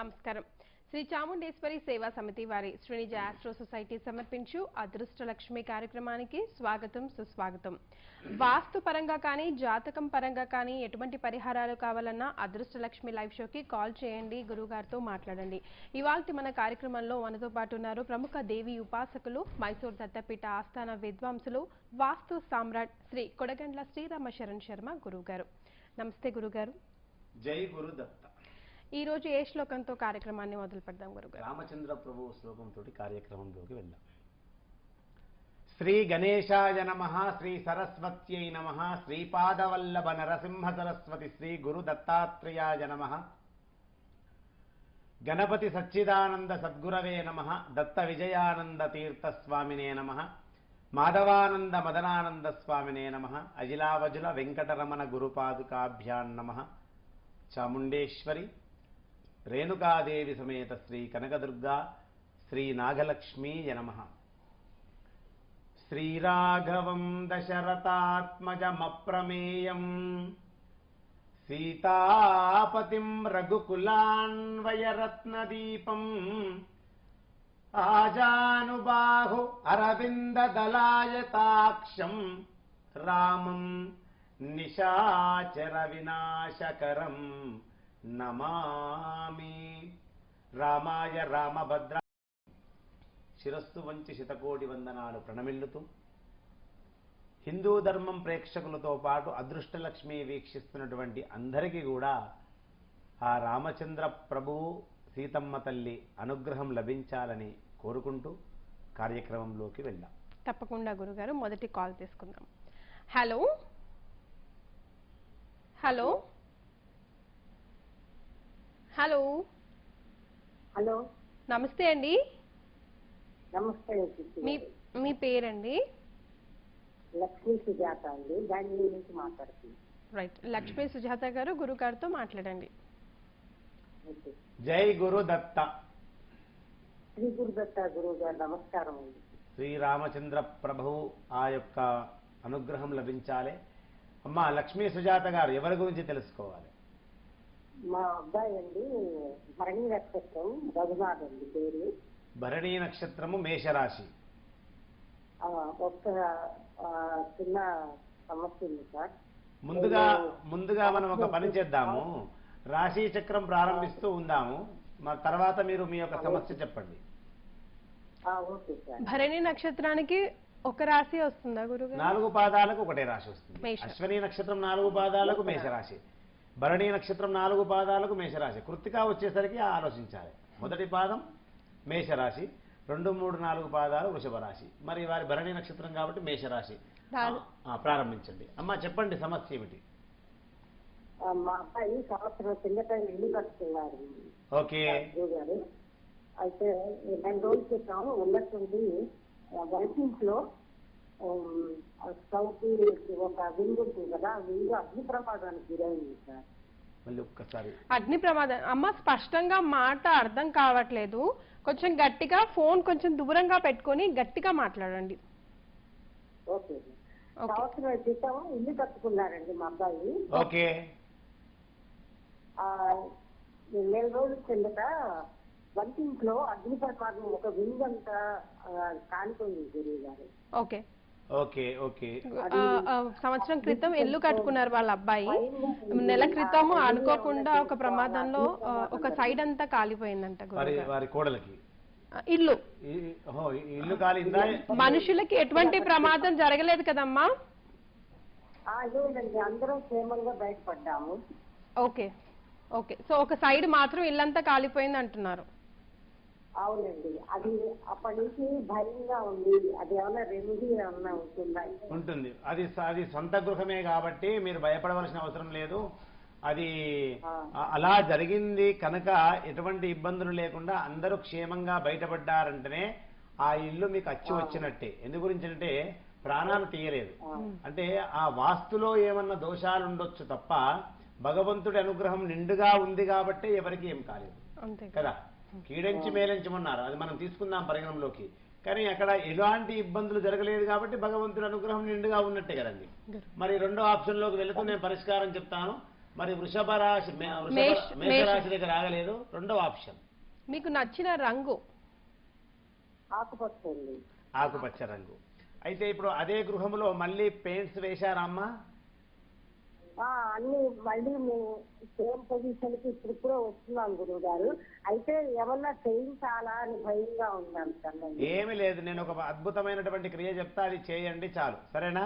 నమస్కారం. శ్రీ చాముండేశ్వరి సేవా సమితి వారి శ్రీనిజ ఆస్ట్రో సొసైటీ సమర్పించు అదృష్ట లక్ష్మి కార్యక్రమానికి స్వాగతం సుస్వాగతం. వాస్తు పరంగా కానీ జాతకం పరంగా కానీ ఎటువంటి పరిహారాలు కావాలన్నా అదృష్ట లక్ష్మి లైవ్ షోకి కాల్ చేయండి గురుగారితో మాట్లాడండి. ఇవాళ మన కార్యక్రమంలో మనతో పాటు ఉన్నారు ప్రముఖ దేవి ఉపాసకులు మైసూర్ దత్తపీఠ ఆస్థాన విద్వాంసులు వాస్తు సామ్రాట్ శ్రీ కొడగండ్ల శ్రీరామ శరణ్ శర్మ గురుగారు నమస్తే గురుగారు జై గురుదత్. ఈ రోజు ఏ శ్లోకంతో కార్యక్రమాన్ని మొదలు పెడదాం గురుగారు రామచంద్ర ప్రభు శ్లోకంతో కార్యక్రమంలోకి వెళ్దాం శ్రీ గణేశాయ నమ శ్రీ సరస్వత్యై నమ శ్రీపాదవల్లభ నరసింహ సరస్వతి శ్రీ గురు దత్తాత్రేయాయ నమ. గణపతి సచ్చిదానంద సద్గురవే నమ. దత్త విజయానంద తీర్థ స్వామినే నమ. మాధవానంద మదనానంద స్వామినే నమ. అజిలావజుల వెంకటరమణ గురుపాదుకాభ్యాన్నమ చాముండేశ్వరి రేణుకాదేవి సమేత శ్రీ కనకదుర్గా శ్రీ నాగలక్ష్మీ జనమ శ్రీరాఘవం దశరథాత్మజమప్రమేయం సీతాపతిం రఘుకులాన్వయరత్నదీపం ఆజానుబాహు అరవిందదలాయతాక్షం రామం నిశాచర వినాశకరం నమామి. రామాయ రామభద్ర. శిరస్సు వంచి శతకోటి వందనాలు ప్రణమిల్లుతూ. హిందూ ధర్మం ప్రేక్షకులతో పాటు అదృష్టలక్ష్మి వీక్షిస్తున్నటువంటి అందరికీ కూడా ఆ రామచంద్ర ప్రభువు సీతమ్మ తల్లి అనుగ్రహం లభించాలని కోరుకుంటూ కార్యక్రమంలోకి వెళ్దాం తప్పకుండా గురుగారు మొదటి కాల్ తీసుకుందాం. హలో? హలో? హలో. హలో. నమస్తే అండి. నమస్తే మీ మీ పేరండి? లక్ష్మీ సుజాత అండి. బెంగళూరు నుంచి మాట్లాడుతుంది. రైట్. లక్ష్మీ సుజాత గారు గురుగారితో మాట్లాడండి. జై గురు దత్త. శ్రీ గురుదత్త గురువు గారు నమస్కారం అండి. శ్రీరామచంద్ర ప్రభువు ఆ యొక్క అనుగ్రహం లభించాలి. అమ్మా లక్ష్మీ సుజాత గారు ఎవరి గురించి తెలుసుకోవాలి? మా అబ్బాయి అండి భరణి నక్షత్రం రఘునాథ్ అండి పేరు. భరణీ నక్షత్రము మేషరాశి. ఆ, ఒక్క ఆ, చిన్న సమస్య ఉంది సార్. ముందుగా ముందుగా మనం ఒక పని చేద్దాము. రాశి చక్రం ప్రారంభిస్తూ ఉందాము. మా తర్వాత మీరు మీ యొక్క సమస్య చెప్పండి. ఆ, ఓకే సార్. భరణి నక్షత్రానికి ఒక రాశి వస్తుందా గురుగారు? నాలుగు పాదాలకు ఒకటే రాశి వస్తుంది. అశ్వని నక్షత్రం నాలుగు పాదాలకు మేషరాశి. భరణి నక్షత్రం నాలుగు పాదాలకు మేషరాశి. కృత్తిక వచ్చేసరికి ఆలోచించాలి. మొదటి పాదం మేషరాశి రెండు మూడు నాలుగు పాదాలు వృషభ రాశి మరి వారి భరణి నక్షత్రం కాబట్టి మేషరాశి. ప్రారంభించండి. అమ్మా చెప్పండి సమస్య ఏమిటి? ఓకే. అయితే రెండు రోజుల క్రితం ఉన్నట్టుండి వైసింగ్స్లో కి ఒక వింగ్ ఉంటుంది కదా వింగ్ అగ్ని ప్రమాదానికి గురైంది సార్ మళ్ళీ ఒక్కసారి. అగ్ని ప్రమాదం. అమ్మ స్పష్టంగా మాట అర్థం కావట్లేదు. కొంచెం గట్టిగా ఫోన్ కొంచెం దూరంగా పెట్టుకొని గట్టిగా మాట్లాడండి. ఓకే. ఓకే. సంవత్సరం క్రితం ఇల్లు కట్టుకున్నారండి మా అబ్బాయి. ఓకే. ఆ నెల రోజుల కిందట వంటింట్లో అగ్ని ప్రమాదం ఒక వింగ్ అంతా కాలిపోయింది గురువు గారు. ఓకే. సంవత్సరం క్రితం ఇల్లు కట్టుకున్నారు వాళ్ళ అబ్బాయి. నెల క్రితం అనుకోకుండా ఒక ప్రమాదంలో ఒక సైడ్ అంతా కాలిపోయిందంట వారి గురుగారు. వారి కోడలకి? ఇల్లు. ఇల్లు కాలిందా? మనుషులకి ఎటువంటి ప్రమాదం జరగలేదు కదమ్మా? ఆ లేదండి అందరం క్షేమంగా బయటపడ్డాము. Okay okay. సో ఒక సైడ్ మాత్రం ఇల్లంతా కాలిపోయింది అంటున్నారు అవునండి. అది అప్పటి నుంచి భయంగా ఉంది. అది ఏమైనా రెమెడీ ఏమైనా ఉంటుందా? ఉంటుంది. అది అది సొంత గృహమే కాబట్టి మీరు భయపడవలసిన అవసరం లేదు. అది అలా జరిగింది కనుక ఎటువంటి ఇబ్బందులు లేకుండా అందరూ క్షేమంగా బయటపడ్డారంటేనే ఆ ఇల్లు మీకు అచ్చి వచ్చినట్టే. ఎందు గురించి అంటే ప్రాణాలు తీయలేదు. అంటే ఆ వాస్తులో ఏమన్నా దోషాలు ఉండొచ్చు తప్ప భగవంతుడి అనుగ్రహం నిండుగా ఉంది కాబట్టి ఎవరికి ఏం కాలేదు. అంతే కదా. కీడించి మేలించమన్నారు. అది మనం తీసుకుందాం పరిగణంలోకి. కానీ అక్కడ ఎలాంటి ఇబ్బందులు జరగలేదు కాబట్టి భగవంతుడి అనుగ్రహం నిండుగా ఉన్నట్టే కదండి. మరి రెండో ఆప్షన్లోకి వెళుతూ నేను పరిష్కారం చెప్తాను. మరి వృషభ రాశి మేషరాశి దగ్గర ఆగలేదు రెండవ ఆప్షన్. మీకు నచ్చిన రంగు? ఆకుపచ్చ రంగు. అయితే ఇప్పుడు అదే గృహంలో మళ్ళీ పెయింట్స్ వేశారా అమ్మా? ఆ, అన్ని మళ్ళీ మేము సేమ్ పొజిషన్కి ఇప్పుడు కూడా వస్తున్నాం గురువు గారు అయితే ఏమన్నా చేయించాలా అని భయంగా ఉన్నాను కదండి. ఏమీ లేదు నేను ఒక అద్భుతమైనటువంటి క్రియ చెప్తా అది చేయండి చాలు. సరేనా?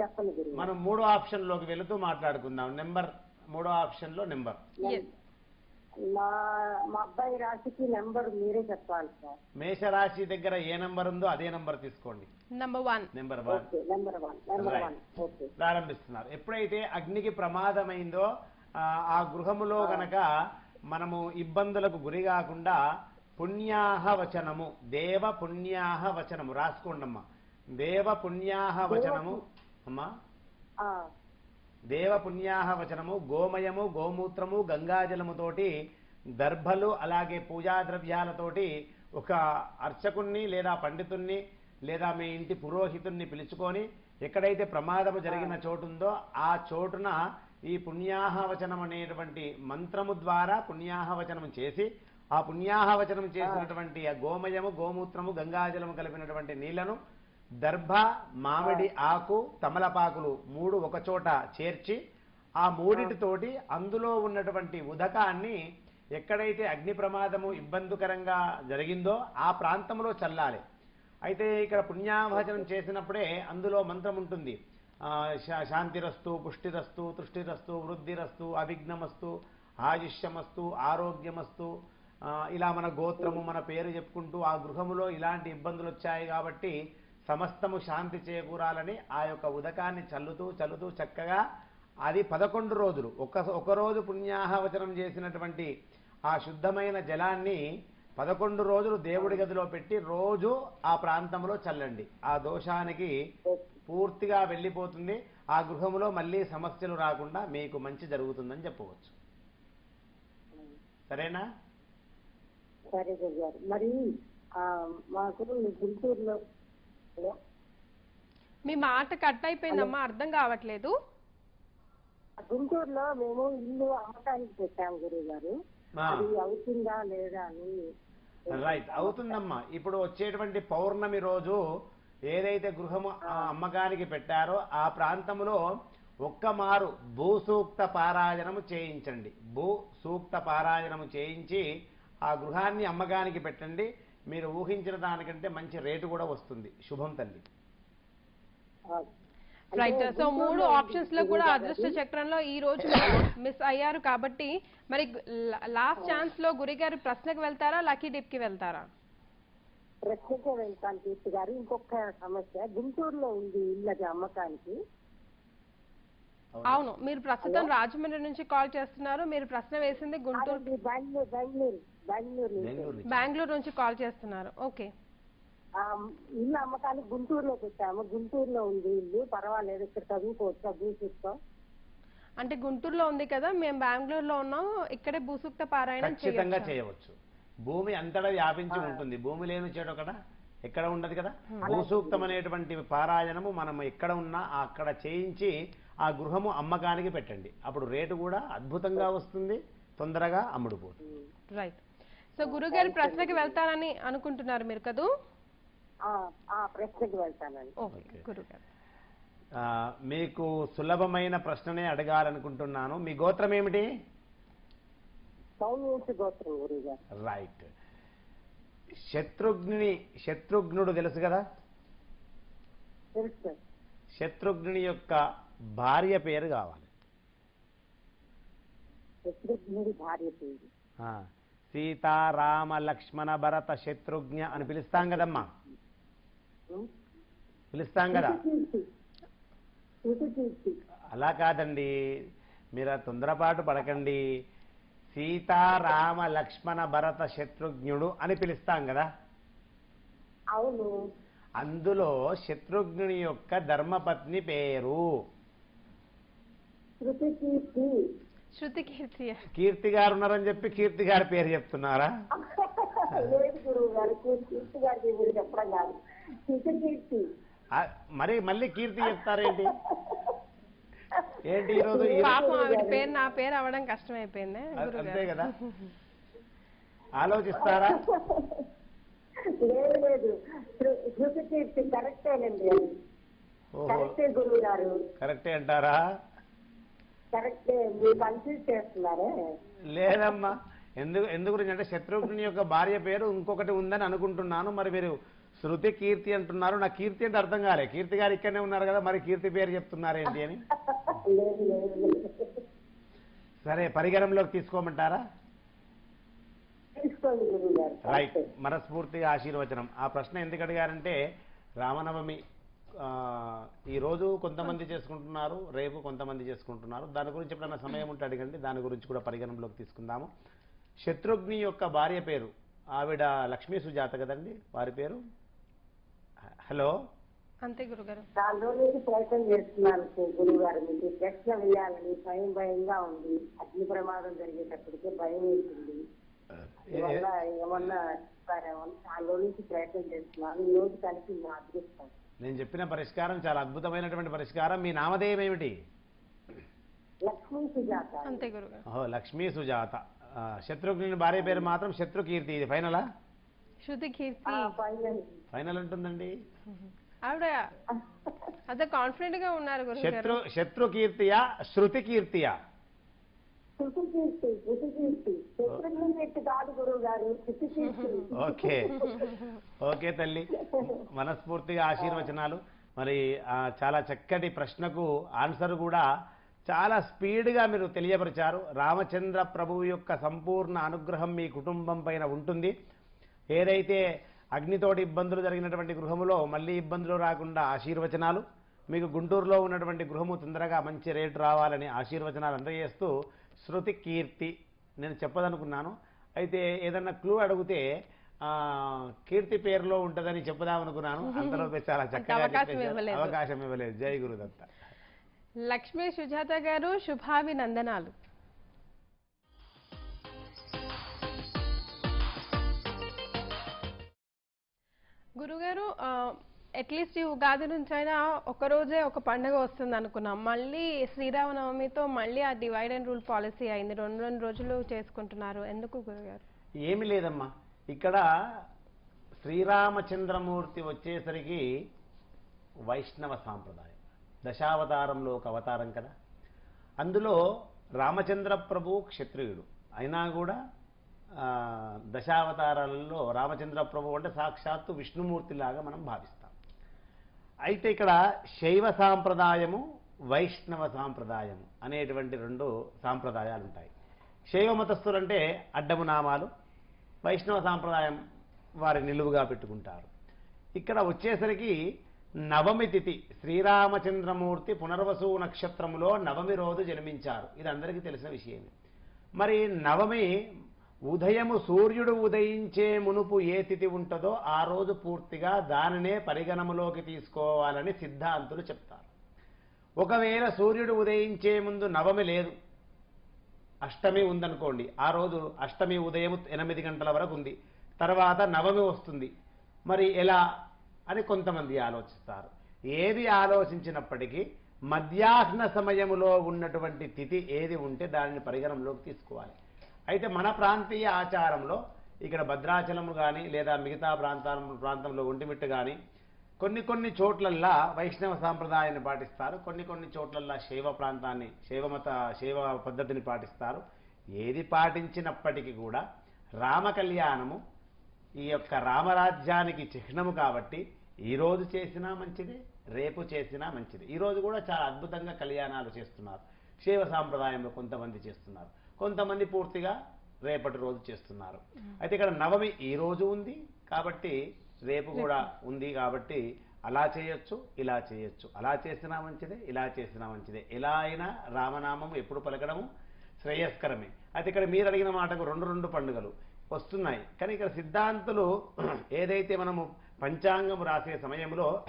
చెప్పండి గురువు మనం మూడో ఆప్షన్లోకి వెళుతూ మాట్లాడుకుందాం. నెంబర్ మూడో ఆప్షన్లో నెంబర్. Yes. మా మా అబ్బాయి రాశికి నెంబర్ మీరే చెప్పాలి సార్. మేషరాశి దగ్గర ఏ నంబర్ ఉందో అదే నంబర్ తీసుకోండి. Number one number one okay number one number. One okay. ప్రారంభిస్తున్నారు. ఎప్పుడైతే అగ్నికి ప్రమాదమైందో ఆ, ఆ గృహములో గనక మనము ఇబ్బందులకు గురి కాకుండా పుణ్యాహ వచనము దేవ పుణ్యాహ వచనము రాసుకోండమ్మా. దేవ పుణ్యాహ వచనము అమ్మా. ఆ, దేవ పుణ్యాహ వచనము గోమయము గోమూత్రము గంగాజలముతోటి దర్భలు అలాగే పూజా ద్రవ్యాలతోటి ఒక అర్చకుణ్ణి లేదా పండితుణ్ణి లేదా మీ ఇంటి పురోహితుణ్ణి పిలుచుకొని ఎక్కడైతే ప్రమాదము జరిగిన చోటుందో ఆ చోటున ఈ పుణ్యాహవచనం అనేటువంటి మంత్రము ద్వారా పుణ్యాహవచనం చేసి ఆ పుణ్యాహవచనం చేసినటువంటి ఆ గోమయము గోమూత్రము గంగాజలము కలిపినటువంటి నీళ్ళను దర్భ మామిడి ఆకు తమలపాకులు మూడు ఒక చోట చేర్చి ఆ మూడిటితోటి అందులో ఉన్నటువంటి ఉదకాన్ని ఎక్కడైతే అగ్ని ప్రమాదము ఇబ్బందికరంగా జరిగిందో ఆ ప్రాంతంలో చల్లాలి. అయితే ఇక్కడ పుణ్యాభజనం చేసినప్పుడే అందులో మంత్రం ఉంటుంది. శాంతిరస్తు పుష్టిరస్తు తృష్టిరస్తు వృద్ధిరస్తు అవిఘ్నమస్తు ఆయుష్యమస్తు ఆరోగ్యమస్తు ఇలా మన గోత్రము మన పేరు చెప్పుకుంటూ ఆ గృహములో ఇలాంటి ఇబ్బందులు వచ్చాయి కాబట్టి సమస్తము శాంతి చేకూరాలని ఆ యొక్క ఉదకాన్ని చల్లుతూ చల్లుతూ చక్కగా అది పదకొండు రోజులు. ఒక ఒకరోజు పుణ్యాహవచనం చేసినటువంటి ఆ శుద్ధమైన జలాన్ని పదకొండు రోజులు దేవుడి గదిలో పెట్టి రోజు ఆ ప్రాంతంలో చల్లండి. ఆ దోషానికి పూర్తిగా వెళ్ళిపోతుంది. ఆ గృహంలో మళ్ళీ సమస్యలు రాకుండా మీకు మంచి జరుగుతుందని చెప్పవచ్చు. సరేనా? సరే గారు మరి మాకు గుంటూరులో హలో? మీ మాట కట్ అయిపోయిందమ్మా అర్థం కావట్లేదు. గుంటూరులో మేము ఇల్లు అమ్మకానికి పెట్టాం గురువు గారు. అది అవుతుందా లేదా అని. రైట్ అవుతుందమ్మా. ఇప్పుడు వచ్చేటువంటి పౌర్ణమి రోజు ఏదైతే గృహము ఆ అమ్మకానికి పెట్టారో ఆ ప్రాంతంలో ఒక్క మారు భూసూక్త పారాయణము చేయించండి. భూ సూక్త పారాయణము చేయించి ఆ గృహాన్ని అమ్మకానికి పెట్టండి. మీరు ఊహించిన దానికంటే మంచి రేటు కూడా వస్తుంది. శుభం తల్లి. రైట్ సో మూడు ఆప్షన్స్లో కూడా అదృష్ట చక్రంలో ఈ రోజు మిస్ అయ్యారు కాబట్టి మరి లాస్ట్ ఛాన్స్లో గురిగారి ప్రశ్నకు వెళ్తారా లక్కీ డిప్కి వెళ్తారా? ప్రశ్నకే వెళ్తాను కీర్తి గారు. ఇంకొక సమస్య. గుంటూరులో ఉంది అది అమ్మకానికి. అవును. మీరు ప్రస్తుతం రాజమండ్రి నుంచి కాల్ చేస్తున్నారు. మీరు ప్రశ్న వేసింది గుంటూరు బెంగళూరు బెంగళూరు. బెంగళూరు నుంచి. బెంగళూరు నుంచి. బెంగళూరు నుంచి కాల్ చేస్తున్నారు. ఓకే. ఆ, ఇల్లు అమ్మకానికి గుంటూరులో పెట్టాము. గుంటూరులో ఉంది ఇల్లు. పర్వాలేదు ఇక్కడ చదువుకోవచ్చు భూసూత్తం అంటే గుంటూరులో ఉంది కదా మేము బెంగళూరులో ఉన్నాం ఇక్కడే భూసూక్త పారాయణం ఖచ్చితంగా చేయొచ్చు. చేయవచ్చు. భూమి అంతటా వ్యాపించి ఉంటుంది. భూమి లేని చెడు ఒకట ఎక్కడ ఉండదు కదా. భూసూక్తం అనేటువంటి పారాయణము మనం ఎక్కడ ఉన్నా అక్కడ చేయించి ఆ గృహము అమ్మకానికి పెట్టండి. అప్పుడు రేటు కూడా అద్భుతంగా వస్తుంది తొందరగా అమ్ముడుపోతుంది. రైట్. సో గురుగారి ప్రశ్నకి వెళ్తారని అనుకుంటున్నారు మీరు కదూ? ఆ, ఆ ప్రశ్నకి వెళ్తానండి. ఓకే. గురుగారు. ఆ, మీకు సులభమైన ప్రశ్ననే అడగాలనుకుంటున్నాను. మీ గోత్రం ఏమిటి? గోత్రం గురువు గారు రైట్ శత్రుఘ్ని శత్రుఘ్నుడు తెలుసు కదా. శత్రుఘ్నుని యొక్క భార్య పేరు కావాలి. శత్రుఘ్నుడి భార్య పేరు. ఆ, సీతారామ లక్ష్మణ భరత శత్రుఘ్న అని పిలుస్తాం కదమ్మా? పిలుస్తాం కదా. అలా కాదండి. మీరు తొందరపాటు పడకండి. సీతారామ లక్ష్మణ భరత శత్రుఘ్నుడు అని పిలుస్తాం కదా. అవును. అందులో శత్రుఘ్నుని యొక్క ధర్మపత్ని పేరు. శృతి కీర్తి. కీర్తి గారు ఉన్నారని చెప్పి కీర్తి గారి పేరు చెప్తున్నారా? మీరు చెప్పడం కాదు. శృతి కీర్తి. ఆ, మరి మళ్ళీ కీర్తి చెప్తారేంటి ఏంటి? ఈరోజు ఈ- పాపం ఆవిడ పేరు నా పేరు అవడం కష్టమైపోయింది అంతే గురుగారు కదా. ఆలోచిస్తారా? లేదు లేదు. శృ- శృతి కీర్తి కరెక్టేనండి కరెక్టే గురువు గారు కరెక్టే అంటారా కరెక్టే మీరు కన్ఫ్యూజ్ చేస్తున్నారే లేదమ్మా. ఎందుకు ఎందు గురించి అంటే శత్రుఘ్ని యొక్క భార్య పేరు ఇంకొకటి ఉందని అనుకుంటున్నాను. మరి మీరు శృతి కీర్తి అంటున్నారు. నా కీర్తి అంటే అర్థం కాలే. కీర్తి గారు ఇక్కడనే ఉన్నారు కదా మరి కీర్తి పేరు చెప్తున్నారు ఏంటి అని. సరే పరిగణంలోకి తీసుకోమంటారా? రైట్. మనస్ఫూర్తిగా ఆశీర్వచనం. ఆ ప్రశ్న ఎందుకు అడిగారంటే రామనవమి ఆ, ఈ రోజు కొంతమంది చేసుకుంటున్నారు రేపు కొంతమంది చేసుకుంటున్నారు. దాని గురించి ఎప్పుడైనా సమయం ఉంటే అడగండి. దాని గురించి కూడా పరిగణనలోకి తీసుకుందాము. శత్రుఘ్ని యొక్క భార్య పేరు ఆవిడ లక్ష్మీ సుజాత కదండి? వారి పేరు? హలో? అంతే గురుగారు. చాలా రోజుల నుంచి ప్రయత్నం చేస్తున్నాను గురువు గారు మీకు ప్రశ్న వేయాలని భయం భయంగా ఉంది. అగ్ని ప్రమాదం జరిగేటప్పటికే భయం వేసింది. అందువల్ల ఏమన్నా చాలా రోజుల నుంచి ప్రయత్నం చేస్తున్నాను. ఈ రోజు కలిసి అదృష్టం నేను చెప్పిన పరిష్కారం చాలా అద్భుతమైనటువంటి పరిష్కారం. మీ నామధేయం ఏమిటి? లక్ష్మీ సుజాత. అంతే గురుగారు. ఓహో లక్ష్మీ సుజాత. ఆ, శత్రుఘ్ని భార్య పేరు మాత్రం శత్రుకీర్తి ఇది ఫైనలా? శృతి కీర్తి. ఫైనల్. ఫైనల్ ఉంటుందండి. ఆవిడ అంత కాన్ఫిడెంట్గా ఉన్నారు గురుగారు. శత్రు శత్రుకీర్తియా శృతి కీర్తియా? శృతి కీర్తి శృతి కీర్తి శత్రుఘ్న కీర్తి కాదు గురువు గారు ఓకే. ఓకే తల్లి. మనస్ఫూర్తిగా ఆశీర్వచనాలు. మరి చాలా చక్కటి ప్రశ్నకు ఆన్సర్ కూడా చాలా స్పీడ్గా మీరు తెలియపరిచారు. రామచంద్ర ప్రభువు యొక్క సంపూర్ణ అనుగ్రహం మీ కుటుంబం పైన ఉంటుంది. ఏదైతే అగ్నితోటి ఇబ్బందులు జరిగినటువంటి గృహములో మళ్ళీ ఇబ్బందులు రాకుండా ఆశీర్వచనాలు మీకు గుంటూరులో ఉన్నటువంటి గృహము తొందరగా మంచి రేటు రావాలని ఆశీర్వచనాలు అందజేస్తూ శృతి కీర్తి నేను చెప్పదనుకున్నాను. అయితే ఏదన్నా క్లూ అడిగితే ఆ, కీర్తి పేరులో ఉంటుందని చెప్పదామనుకున్నాను అంతలో మీరు చాలా చక్కగా. అవకాశం ఇవ్వలేదు. జై గురుదత్త. లక్ష్మీ సుజాత గారు శుభాభినందనాలు. గురుగారు అట్లీస్ట్ ఈ ఉగాది నుంచి అయినా ఒక రోజే ఒక పండుగ వస్తుంది అనుకున్నాం. మళ్ళీ శ్రీరామనవమితో మళ్ళీ ఆ డివైడ్ అండ్ రూల్ పాలసీ అయింది. రెండు రెండు రోజులు చేసుకుంటున్నారు. ఎందుకు గురుగారు? ఏమి లేదమ్మా. ఇక్కడ శ్రీరామచంద్రమూర్తి వచ్చేసరికి వైష్ణవ సాంప్రదాయం. దశావతారంలో ఒక అవతారం కదా. అందులో రామచంద్ర ప్రభు క్షత్రియుడు. అయినా కూడా దశావతారాలలో రామచంద్ర ప్రభు అంటే సాక్షాత్తు విష్ణుమూర్తిలాగా మనం భావిస్తాం. అయితే ఇక్కడ శైవ సాంప్రదాయము వైష్ణవ సాంప్రదాయము అనేటువంటి రెండు సాంప్రదాయాలు ఉంటాయి శైవ మతస్థులంటే అడ్డము నామాలు వైష్ణవ సాంప్రదాయం వారి నిలువుగా పెట్టుకుంటారు. ఇక్కడ వచ్చేసరికి నవమి తిథి శ్రీరామచంద్రమూర్తి పునర్వసు నక్షత్రములో నవమి రోజు జన్మించారు. ఇది అందరికీ తెలిసిన విషయమే. మరి నవమి ఉదయము సూర్యుడు ఉదయించే మునుపు ఏ తిథి ఉంటుందో ఆ రోజు పూర్తిగా దానినే పరిగణములోకి తీసుకోవాలని సిద్ధాంతులు చెప్తారు. ఒకవేళ సూర్యుడు ఉదయించే ముందు నవమి లేదు అష్టమి ఉందనుకోండి ఆ రోజు అష్టమి ఉదయం ఎనిమిది గంటల వరకు ఉంది తర్వాత నవమి వస్తుంది. మరి ఎలా అని కొంతమంది ఆలోచిస్తారు. ఏది ఆలోచించినప్పటికీ మధ్యాహ్న సమయములో ఉన్నటువంటి తిథి ఏది ఉంటే దానిని పరిగణంలోకి తీసుకోవాలి. అయితే మన ప్రాంతీయ ఆచారంలో ఇక్కడ భద్రాచలము కానీ లేదా మిగతా ప్రాంతాల ప్రాంతంలో ఒంటిమిట్టు కానీ కొన్ని కొన్ని చోట్లల్లా వైష్ణవ సాంప్రదాయాన్ని పాటిస్తారు. కొన్ని కొన్ని చోట్లల్లా శైవ ప్రాంతాన్ని శైవమత శైవ పద్ధతిని పాటిస్తారు. ఏది పాటించినప్పటికీ కూడా రామ కళ్యాణము ఈ యొక్క రామరాజ్యానికి చిహ్నము కాబట్టి ఈరోజు చేసినా మంచిది రేపు చేసినా మంచిది. ఈరోజు కూడా చాలా అద్భుతంగా కళ్యాణాలు చేస్తున్నారు. శైవ సాంప్రదాయంలో కొంతమంది చేస్తున్నారు. కొంతమంది పూర్తిగా రేపటి రోజు చేస్తున్నారు. అయితే ఇక్కడ నవమి ఈ రోజు ఉంది కాబట్టి రేపు కూడా ఉంది కాబట్టి అలా చేయొచ్చు ఇలా చేయొచ్చు. అలా చేసినా మంచిదే ఇలా చేసినా మంచిదే. ఎలా అయినా రామనామం ఎప్పుడు పలకడము? శ్రేయస్కరమే. అయితే ఇక్కడ మీరు అడిగిన మాటకు రెండు రెండు పండుగలు వస్తున్నాయి. కానీ ఇక్కడ సిద్ధాంతులు ఏదైతే మనము పంచాంగం రాసే సమయంలో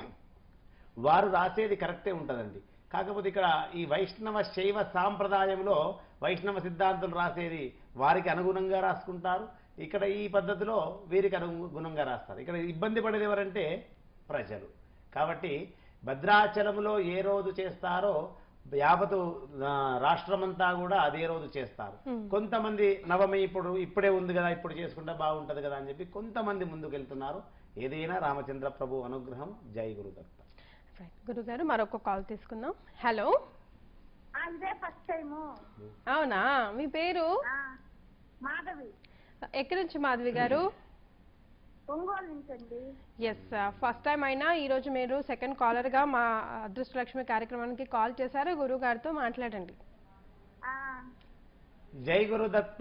వారు రాసేది కరెక్టే ఉంటుందండి. కాకపోతే ఇక్కడ ఈ వైష్ణవ శైవ సాంప్రదాయంలో వైష్ణవ సిద్ధాంతులు రాసేది వారికి అనుగుణంగా రాసుకుంటారు. ఇక్కడ ఈ పద్ధతిలో వీరికి అనుగుణంగా రాస్తారు. ఇక్కడ ఇబ్బంది పడేది ఎవరంటే ప్రజలు. కాబట్టి భద్రాచలంలో ఏ రోజు చేస్తారో యావతు రాష్ట్రమంతా కూడా అదే రోజు చేస్తారు. కొంతమంది కొంతమంది నవమి ఇప్పుడు ఇప్పుడే ఉంది కదా ఇప్పుడు చేసుకుంటే బాగుంటది కదా అని చెప్పి కొంతమంది ముందుకు వెళ్తున్నారు ఏదైనా రామచంద్ర ప్రభు అనుగ్రహం జై గురుదత్త. రైట్ గురుగారు మరొక కాల్ తీసుకుందాం. హలో. ఇదే ఫస్ట్ టైము. అవునా? మీ పేరు? మాధవి. ఎక్కడి నుంచి మాధవి గారు? ఒంగోలు ఎస్ ఫస్ట్ టైం అయినా ఈరోజు మీరు సెకండ్ కాలర్గా మా అదృష్టలక్ష్మి కార్యక్రమానికి కాల్ చేశారు. గురువు గారితో మాట్లాడండి. ఆ, జై గురుదత్త.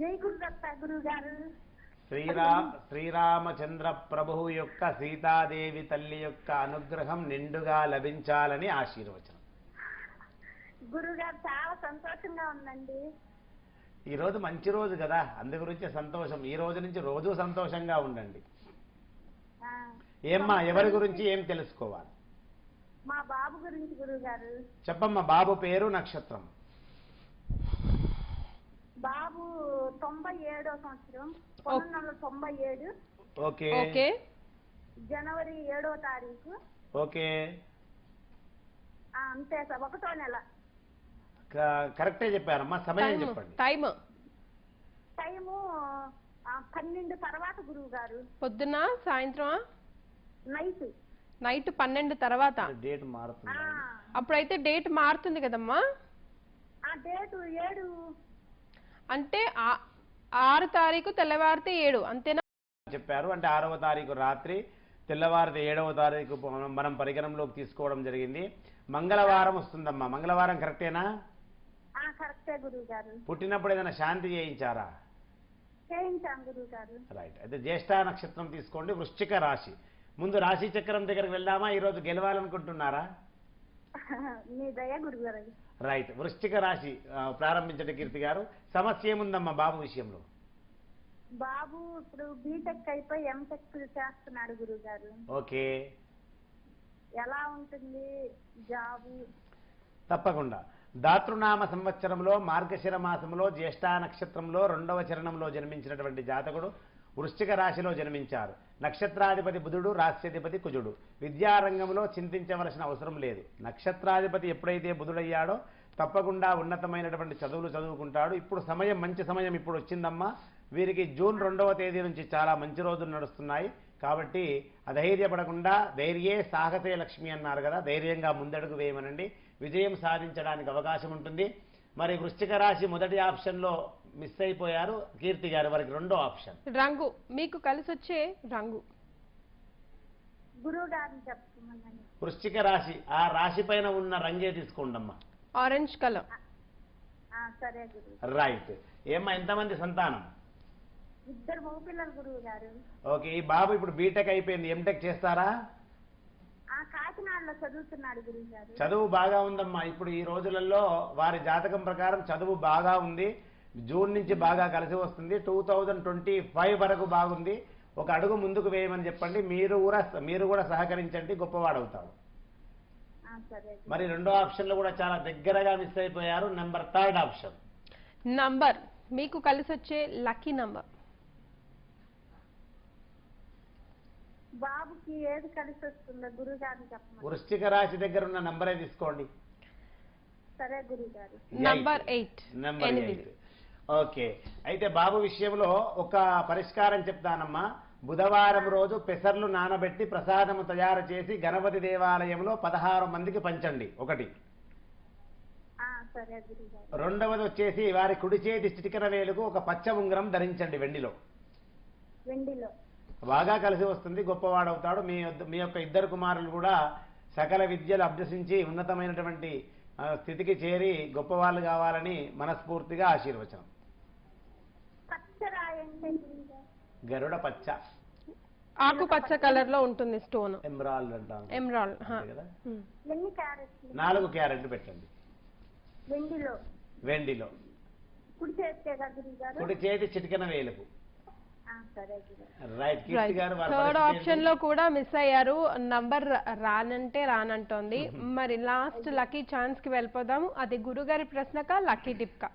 జై గురుదత్త గురువు గారు శ్రీరా శ్రీరామచంద్ర ప్రభువు యొక్క సీతాదేవి తల్లి యొక్క అనుగ్రహం నిండుగా లభించాలని ఆశీర్వచనం. గురువు గారు చాలా సంతోషంగా ఉందండి. ఈ రోజు మంచి రోజు కదా. అందు గురించి సంతోషం. ఈ రోజు నుంచి రోజు సంతోషంగా ఉండండి. ఏమ్మా ఎవరి గురించి ఏం తెలుసుకోవాలి? మా బాబు గురించి గురువు గారు చెప్పమ్మా బాబు పేరు నక్షత్రం. బాబు తొంభై ఏడో సంవత్సరం పంతొమ్మిది వందల తొంభై ఏడు ఓకే. ఓకే. జనవరి ఏడో తారీఖు. ఓకే. ఆ, అంతే సార్ ఒకటో నెల. క- కరెక్టే చెప్పారమ్మా సమయం చెప్పండి. టైం టైము ఆ, పన్నెండు తర్వాత గురువు గారు. పొద్దున్న సాయంత్రం నైట్. నైట్ పన్నెండు తర్వాత. డేట్ మారుతుంది? అప్పుడైతే డేట్ మారుతుంది కదమ్మా. ఆ డేటు ఏడు అంటే ఆ- ఆరు తారీఖు తెల్లవారితే ఏడు అంతేనా? చెప్పారు. అంటే ఆరవ తారీఖు రాత్రి తెల్లవారితే ఏడవ తారీఖు మనం- మనం పరిగణంలోకి తీసుకోవడం జరిగింది. మంగళవారం వస్తుందమ్మా. మంగళవారం కరెక్టేనా? ఆ కరెక్టే గురువు గారు పుట్టినప్పుడు ఏదైనా శాంతి చేయించారా? చేయించాం గురువు గారు రైట్ అయితే జ్యేష్ఠ నక్షత్రం తీసుకోండి వృశ్చిక రాశి. ముందు రాశి చక్రం దగ్గరికి వెళ్దామా? ఈరోజు గెలవాలనుకుంటున్నారా? మీ దయ గురువు గారు రైట్ వృశ్చిక రాశి ఆ, ప్రారంభించండి కీర్తి గారు. సమస్య ఏముందమ్మా బాబు విషయంలో? బాబు ఇప్పుడు బీటెక్ అయిపోయి ఎంటెక్ చేస్తున్నాడు గురువు గారు ఓకే. ఎలా ఉంటుంది? జాబు? తప్పకుండా. దాతృనామ సంవత్సరంలో మార్గశిర మాసంలో జ్యేష్ఠ నక్షత్రంలో రెండవ చరణంలో జన్మించినటువంటి జాతకుడు వృశ్చిక రాశిలో జన్మించారు. నక్షత్రాధిపతి బుధుడు రాశ్యధిపతి కుజుడు. విద్యారంగంలో చింతించవలసిన అవసరం లేదు. నక్షత్రాధిపతి ఎప్పుడైతే బుధుడయ్యాడో తప్పకుండా ఉన్నతమైనటువంటి చదువులు చదువుకుంటాడు. ఇప్పుడు సమయం మంచి సమయం ఇప్పుడు వచ్చిందమ్మా. వీరికి జూన్ రెండవ తేదీ నుంచి చాలా మంచి రోజులు నడుస్తున్నాయి. కాబట్టి అధైర్యపడకుండా ధైర్యే సాహసే లక్ష్మి అన్నారు కదా ధైర్యంగా ముందడుగు వేయమనండి. విజయం సాధించడానికి అవకాశం ఉంటుంది. మరి వృశ్చిక రాశి మొదటి ఆప్షన్లో మిస్ అయిపోయారు కీర్తి గారు వారికి రెండో ఆప్షన్. రంగు మీకు కలిసి వచ్చే రంగు వృశ్చిక రాశి ఆ రాశి పైన ఉన్న రంగే తీసుకోండమ్మా. Orange colour. రైట్. ఏమ్మా ఎంతమంది సంతానం? ఇద్దరు మగపిల్లలు గురువు గారు ఓకే ఈ బాబు ఇప్పుడు బీటెక్ అయిపోయింది ఎంటెక్ చేస్తారా? ఆ కాకినాడలో చదువుతున్నాడు గురువు గారు చదువు బాగా ఉందమ్మా. ఇప్పుడు ఈ రోజులలో వారి జాతకం ప్రకారం చదువు బాగా ఉంది. జూన్ నుంచి బాగా కలిసి వస్తుంది. టూ థౌజండ్ ట్వంటీ ఫైవ్ వరకు బాగుంది. ఒక అడుగు ముందుకు వేయమని చెప్పండి. మీరు కూడా మీరు కూడా సహకరించండి. గొప్పవాడవుతాడు ఆ, సరే గురువు. మరి రెండో ఆప్షన్లో కూడా చాలా దగ్గరగా మిస్ అయిపోయారు. Number third option. నంబర్. మీకు కలిసి వచ్చే లక్కీ నంబర్. బాబుకి ఏది కలిసి వస్తుందో చెప్పమని. వృశ్చిక రాశి దగ్గర ఉన్న నంబరే తీసుకోండి. సరే గురువు గారు number eight. Number eight. Okay. అయితే బాబు విషయంలో ఒక పరిష్కారం చెప్తానమ్మా. బుధవారం రోజు పెసర్లు నానబెట్టి ప్రసాదము తయారు చేసి గణపతి దేవాలయంలో పదహారు మందికి పంచండి. ఒకటి. రెండవది వచ్చేసి వారి కుడి చేతి చిటికన వేలుకు ఒక పచ్చ ఉంగరం ధరించండి వెండిలో. బాగా కలిసి వస్తుంది గొప్పవాడవుతాడు మీ మీ యొక్క ఇద్దరు కుమారులు కూడా సకల విద్యలు అభ్యసించి ఉన్నతమైనటువంటి స్థితికి చేరి గొప్పవాళ్ళు కావాలని మనస్ఫూర్తిగా ఆశీర్వచనం. గరుడ పచ్చ. ఆకుపచ్చ కలర్లో ఉంటుంది స్టోన్. ఎమరాల్డ్ అంటాం. ఎమరాల్ అంతే కదా? ఎన్ని క్యారెట్లు? నాలుగు క్యారెట్లు పెట్టండి. వెండిలో. వెండిలో. కుడి చేతి చిటికెన వేలుకు ఆ, సరే గురువు రైట్ కీర్తి గారు వారి థర్డ్ ఆప్షన్లో కూడా మిస్ అయ్యారు. నంబర్ రానంటే రానంటోంది. మరి లాస్ట్ లక్కీ ఛాన్స్కి వెళ్ళిపోదాము అది గురుగారి ప్రశ్నక లక్కీ టిప్ కా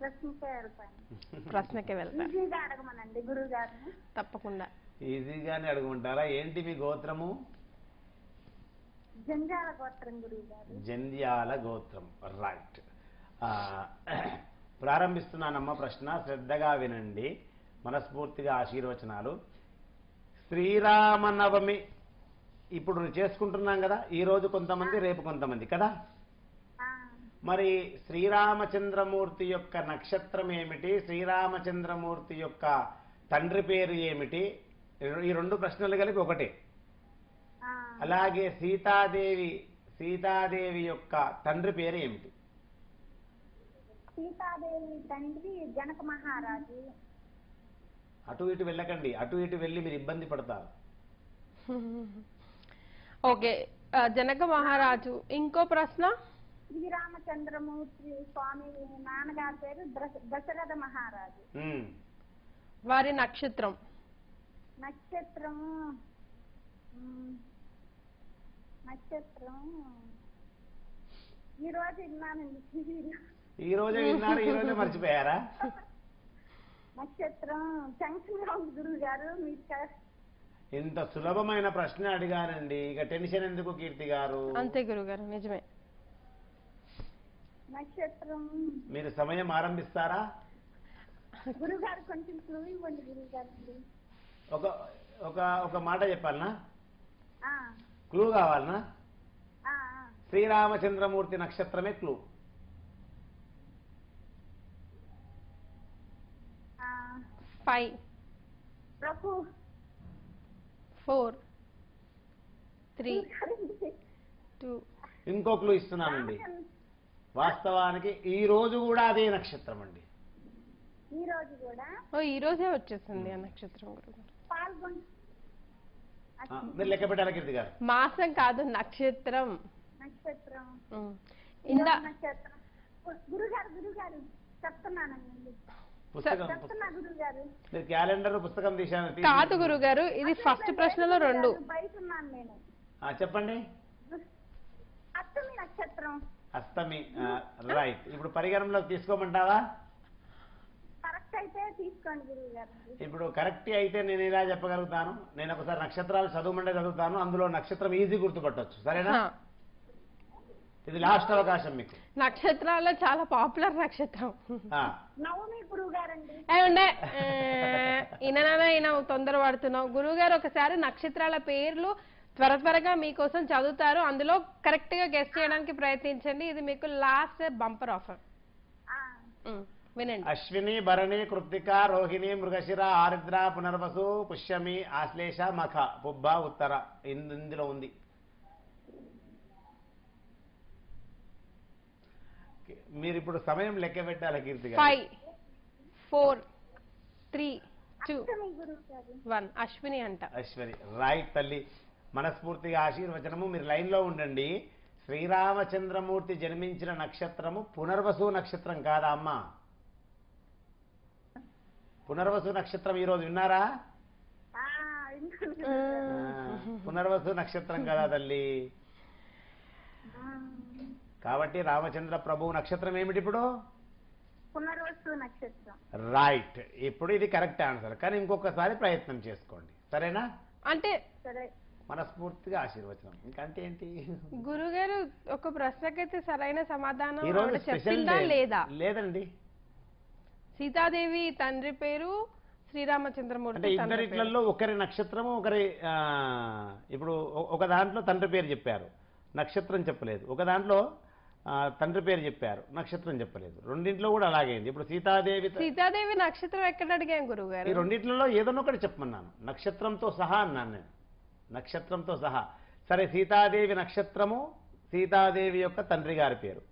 ప్రశ్నకే వెళ్తాను ప్రశ్నకి వెళ్తారు ఈజీగా అడగమనండి గురువు గారిని తప్పకుండా? ఈజీగానే అడుగుంటారా ఏంటి మీ గోత్రము? జంజాల గోత్రం గురువు గారు జంధ్యాల గోత్రం. రైట్ ఆ, ప్రారంభిస్తున్నానమ్మ ప్రశ్న. శ్రద్ధగా వినండి. మనస్ఫూర్తిగా ఆశీర్వచనాలు. శ్రీరామనవమి. ఇప్పుడు చేసుకుంటున్నాం కదా? ఈ రోజు కొంతమంది రేపు కొంతమంది కదా? మరి శ్రీరామచంద్రమూర్తి యొక్క నక్షత్రం ఏమిటి శ్రీరామచంద్రమూర్తి యొక్క తండ్రి పేరు ఏమిటి? ఈ రెండు ప్రశ్నలు కలిపి ఒకటే. అలాగే సీతాదేవి సీతాదేవి యొక్క తండ్రి పేరు ఏమిటి? సీతాదేవి తండ్రి జనక మహారాజు. అటు ఇటు వెళ్ళకండి. అటు ఇటు వెళ్ళి మీరు ఇబ్బంది పడతారు. ఓకే. జనక మహారాజు ఇంకో ప్రశ్న? శ్రీరామచంద్రమూర్తి స్వామి నాన్నగారి పేరు దశ- దశరథ మహారాజు. వారి నక్షత్రం. నక్షత్రం నక్షత్రం ఈ రోజు విన్నానండి. ఈ రోజే విన్నారు? ఈ రోజే మర్చిపోయారా? నక్షత్రం శంకర్ గురువు గారు మీకు ఇంత సులభమైన ప్రశ్న అడిగానండి ఇక టెన్షన్ ఎందుకు కీర్తి గారు? అంతే గురుగారు నిజమే. నక్షత్రం. మీరు సమయం ఆరంభిస్తారా? గురువు గారు కొంచెం క్లూ ఇవ్వండి గురువు గారు ఒక ఒక ఒక మాట చెప్పాలనా? ఆ, క్లూ కావాలనా? ఆ, శ్రీరామచంద్రమూర్తి నక్షత్రమే క్లూ. ఆ, ఫైవ్. ప్రభు. ఫోర్. త్రీ. టూ. ఇంకో క్లూ ఇస్తున్నానండి. వాస్తవానికి ఈ రోజు కూడా అదే నక్షత్రం అండి. ఈ రోజు కూడా ఓ ఈ రోజే వచ్చేసింది ఆ నక్షత్రం ఆ, మీరు లెక్క పెట్టాలి కీర్తి గారు? మాసం కాదు నక్షత్రం. నక్షత్రం. ఉమ్. ఇందా నక్షత్రం. గురుగారు గురుగారు చెప్తున్నానండి క్యాలెండర్ పుస్తకం తీశాను కాదు గురుగారు ఇది ఫస్ట్ ప్రశ్నలో రెండు. బయట ఉన్నాను నేను. చెప్పండి. అష్టమి నక్షత్రం. అష్టమి రైట్. ఇప్పుడు పరిగణనలోకి తీసుకోమంటావా? కరెక్ట్ అయితే తీసుకోండి గురువు గారు ఇప్పుడు కరెక్ట్ అయితే నేను ఇలా చెప్పగలుగుతాను. నేను ఒకసారి నక్షత్రాలు చదవమంటే చదువుతాను. అందులో నక్షత్రం ఈజీ గుర్తుపట్టొచ్చు. సరేనా. ఇది లాస్ట్ అవకాశం మీకు. నక్షత్రాల్లో చాలా పాపులర్ నక్షత్రం. ఈయన తొందర పడుతున్నావు గురువు గారు ఒకసారి నక్షత్రాల పేర్లు త్వర త్వరగా మీకోసం చదువుతారు. అందులో కరెక్ట్గా గెస్ట్ చేయడానికి ప్రయత్నించండి. ఇది మీకు లాస్ట్ బంపర్ ఆఫర్ ఆ, వినండి. అశ్విని భరణి కృత్తిక రోహిణి మృగశిర ఆరుద్ర పునర్వసు పుష్యమి ఆశ్లేష మఖ పుబ్బ ఉత్తర. ఇందు- ఇందులో ఉంది. మీరు ఇప్పుడు సమయం లెక్క పెట్టాలి కీర్తి గారు? Five four three two one Ashwini అంట. అశ్వరి రైట్ తల్లి. మనస్ఫూర్తిగా ఆశీర్వచనము. మీరు లైన్లో ఉండండి. శ్రీరామచంద్రమూర్తి జన్మించిన నక్షత్రము పునర్వసు నక్షత్రం కాదా అమ్మా? పునర్వసు నక్షత్రం ఈరోజు విన్నారా. పునర్వసు నక్షత్రం కదా తల్లి. కాబట్టి రామచంద్ర ప్రభు నక్షత్రం ఏమిటి ఇప్పుడు? పునర్వసు నక్షత్రం. రైట్. ఇప్పుడు ఇది కరెక్ట్ ఆన్సర్. కానీ ఇంకొకసారి ప్రయత్నం చేసుకోండి. సరేనా? అంటే సరే. మనస్ఫూర్తిగా ఆశీర్వచనం. ఇంకంటే ఏంటి? గురుగారు ఒక ప్రశ్నకైతే సరైన సమాధానం ఈ చెప్పిందా లేదా? లేదండి. సీతాదేవి తండ్రి పేరు అంటే శ్రీరామచంద్రమూర్తి పేరు. ఇద్దరిట్లలో ఒకరి నక్షత్రము ఒకరి ఇప్పుడు ఒక దాంట్లో తండ్రి పేరు చెప్పారు. నక్షత్రం చెప్పలేదు. ఒక దాంట్లో తండ్రి పేరు చెప్పారు. నక్షత్రం చెప్పలేదు. రెండింట్లో కూడా అలాగే ఇప్పుడు సీతాదేవి సీతాదేవి నక్షత్రం ఎక్కడ అడిగాం గురువు ఈ గారు రెండింటిలో ఏదైనా ఒకటి చెప్పమన్నాను. నక్షత్రంతో సహా అన్నాను నేను. నక్షత్రంతో సహా. సరే సీతాదేవి నక్షత్రము సీతాదేవి యొక్క తండ్రి గారి పేరు.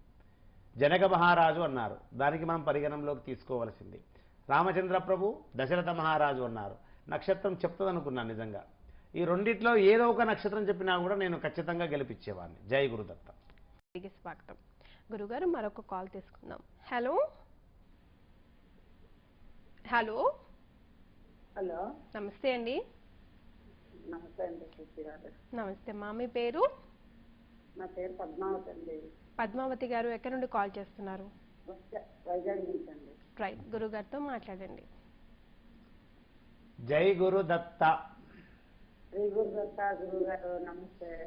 జనక మహారాజు అన్నారు. దానికి మనం పరిగణనలోకి తీసుకోవలసింది. రామచంద్ర ప్రభు దశరథ మహారాజు అన్నారు. నక్షత్రం చెప్తుంది అనుకున్నాను నిజంగా. ఈ రెండిట్లో ఏదో ఒక నక్షత్రం చెప్పినా కూడా నేను ఖచ్చితంగా గెలిపించేవాడిని జై గురుదత్త. స్వాగతం. గురుగారు మరొక కాల్ తీసుకుందాం. హలో? హలో? హలో? నమస్తే అండి. నమస్తే అండి శశి గారు నమస్తే మా మీ పేరు? నా పేరు పద్మావతి అండి. పద్మావతి గారు ఎక్కడి నుండి కాల్ చేస్తున్నారు? వైజా- వైజాగ్ నుంచి అండి. రైట్ గురుగారితో మాట్లాడండి. జై గురుదత్త శ్రీ గురుదత్త గురువు గారు నమస్తే.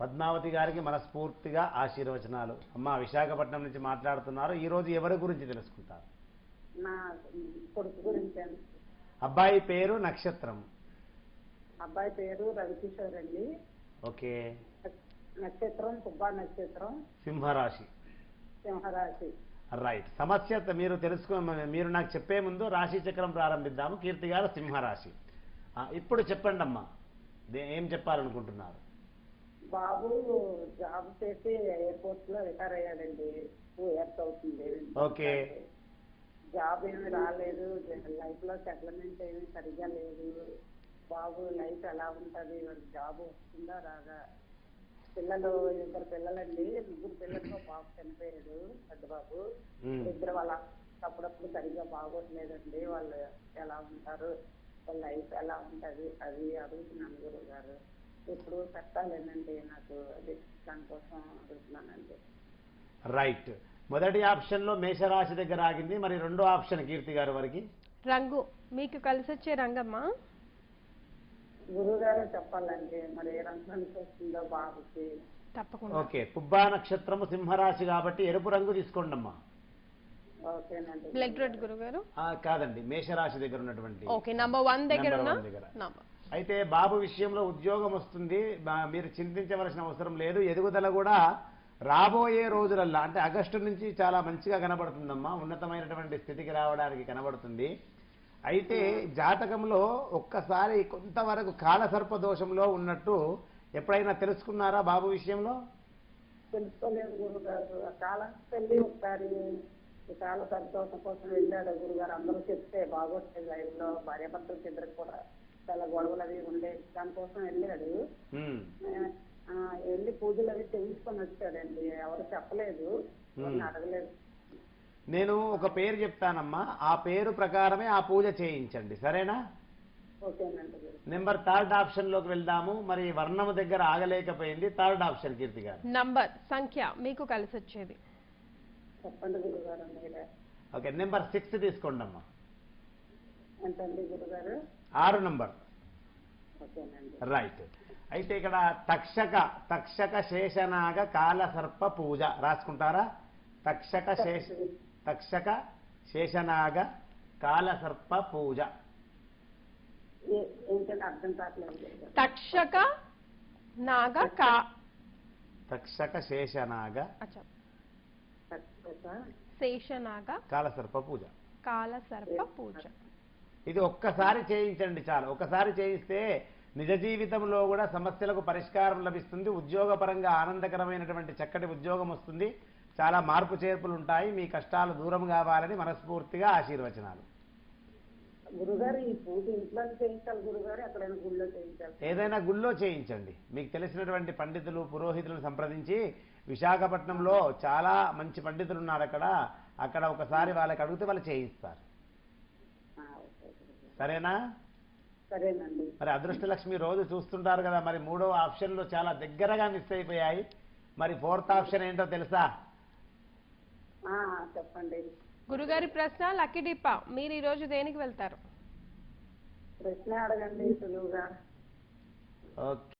పద్మావతి గారికి మనస్ఫూర్తిగా ఆశీర్వచనాలు. అమ్మ విశాఖపట్నం నుంచి మాట్లాడుతున్నారు. ఈ రోజు ఎవరి గురించి తెలుసుకుంటారు? నా కొడుకు గురించి అండి. అబ్బాయి పేరు నక్షత్రం. అబ్బాయి పేరు రవికిషోర్ అండి. ఓకే. నక్షత్రం పుబ్బా నక్షత్రం. సింహరాశి. సింహరాశి. రైట్ సమస్య మీరు తెలుసుకో మీరు నాకు చెప్పే ముందు రాశి చక్రం ప్రారంభిద్దాము. కీర్తి గారు సింహరాశి. ఇప్పుడు చెప్పండి అమ్మా. ఏం చెప్పాలనుకుంటున్నారు? బాబు జాబ్ చేసి ఎయిర్పోర్ట్లో రిటైర్ అయ్యాడండి. టూ ఇయర్స్ అవుతుంది. ఓకే. జాబ్ ఏమి రాలేదు. లైఫ్లో సెటిల్మెంట్ ఏమి సరిగా లేదు. బాబు లైఫ్ ఎలా ఉంటది? వాడికి జాబ్ వస్తుందా రాదా? పిల్లలు ఇద్దరు పిల్లలండి. ముగ్గురు పిల్లలతో బాబు చనిపోయాడు పెద్ద బాబు. ఇద్దరు వాళ్ళ అప్పుడప్పుడు సరిగ్గా బాగోట్లేదండి. వాళ్ళు ఎలా ఉంటారు? వాళ్ళ లైఫ్ ఎలా ఉంటది? అది అడుగుతున్నాను గురువు గారు. ఇప్పుడు పెట్టాలేనండి నాకు అది దానికోసం అడుగుతున్నానండి. రైట్. మొదటి ఆప్షన్లో మేషరాశి దగ్గర ఆగింది. మరి రెండో ఆప్షన్ కీర్తి గారి వరకు? రంగు. మీకు కలిసి వచ్చే రంగమ్మా? గురువు గారు చెప్పాలండి మరి ఏ రంగానికి వస్తుందో బాబుకి. తప్పకుండా. ఓకే పుబ్బా నక్షత్రము సింహరాశి కాబట్టి ఎరుపు రంగు తీసుకోండి అమ్మా ఓకేనండి. బ్లడ్ రెడ్ గురుగారు? ఆ, కాదండి మేషరాశి దగ్గర ఉన్నటువంటి. ఓకే నంబర్ వన్ దగ్గర Number ఉన్న one దగ్గర. నంబర్ అయితే బాబు విషయంలో ఉద్యోగం వస్తుంది బా- మీరు చింతించవలసిన అవసరం లేదు. ఎదుగుదల కూడా రాబోయే రోజులల్లా అంటే ఆగస్టు నుంచి చాలా మంచిగా కనబడుతుందమ్మా. ఉన్నతమైనటువంటి స్థితికి రావడానికి కనబడుతుంది. అయితే జాతకంలో ఒక్కసారి కొంతవరకు కాలసర్ప దోషంలో ఉన్నట్టు ఎప్పుడైనా తెలుసుకున్నారా బాబు విషయంలో? తెలుసుకోలేదు గురువు గారు ఆ కాలం పెళ్ళి ఒకసారి కాల సంతోషం కోసం వెళ్ళాడు గురుగారు. అందరూ చెప్తే బాగొట్టేది లైఫ్లో భార్యాభర్తలు ఇద్దరికి కూడా చాలా గొడవలు అవి ఉండే దానికోసం వెళ్ళాడు. వెళ్ళి పూజలు అవి చేయించుకొని వచ్చాడండి. ఎవరు చెప్పలేదు. అడగలేదు. నేను ఒక పేరు చెప్తానమ్మా. ఆ పేరు ప్రకారమే ఆ పూజ చేయించండి. సరేనా? నెంబర్ థర్డ్ ఆప్షన్లోకి వెళ్దాము. మరి వర్ణము దగ్గర ఆగలేకపోయింది. థర్డ్ ఆప్షన్ కీర్తి గారు. నంబర్ సంఖ్య మీకు కలిసి వచ్చేది. ఓకే నెంబర్ సిక్స్ తీసుకోండి అమ్మా ఆరు నంబర్. రైట్. అయితే ఇక్కడ తక్షక తక్షక శేషనాగ కాలసర్ప పూజ. రాసుకుంటారా? తక్షక శేష తక్షక శేషనాగ కాలసర్ప పూజ. తక్షక నాగ కా తక్షక శేషనాగ శేషనాగ కాలసర్ప పూజ. కాల సర్ప పూజ. ఇది ఒక్కసారి చేయించండి చాలు. ఒకసారి చేయిస్తే నిజ జీవితంలో కూడా సమస్యలకు పరిష్కారం లభిస్తుంది. ఉద్యోగపరంగా ఆనందకరమైనటువంటి చక్కటి ఉద్యోగం వస్తుంది. చాలా మార్పు చేర్పులు ఉంటాయి మీ కష్టాలు దూరం కావాలని మనస్ఫూర్తిగా ఆశీర్వచనాలు. గురుగారు ఈ పూజ ఇంట్లో చేయించాలి గురుగారు ఎక్కడైనా గుళ్ళో చేయించాలి? ఏదైనా గుళ్ళో చేయించండి. మీకు తెలిసినటువంటి పండితులు పురోహితులను సంప్రదించి విశాఖపట్నంలో చాలా మంచి పండితులు ఉన్నారు అక్కడ. అక్కడ ఒకసారి వాళ్ళకి అడిగితే వాళ్ళు చేయిస్తారు. సరేనా? సరేనండి. మరి అదృష్టలక్ష్మి రోజు చూస్తుంటారు కదా మరి మూడో ఆప్షన్లు చాలా దగ్గరగా మిస్ అయిపోయాయి. మరి ఫోర్త్ ఆప్షన్ ఏంటో తెలుసా? చెప్పండి. గురుగారి ప్రశ్న లక్కీ డిప్ప. మీరు ఈ రోజు దేనికి వెళ్తారు? ప్రశ్న అడగండి సులువుగా. ఓకే.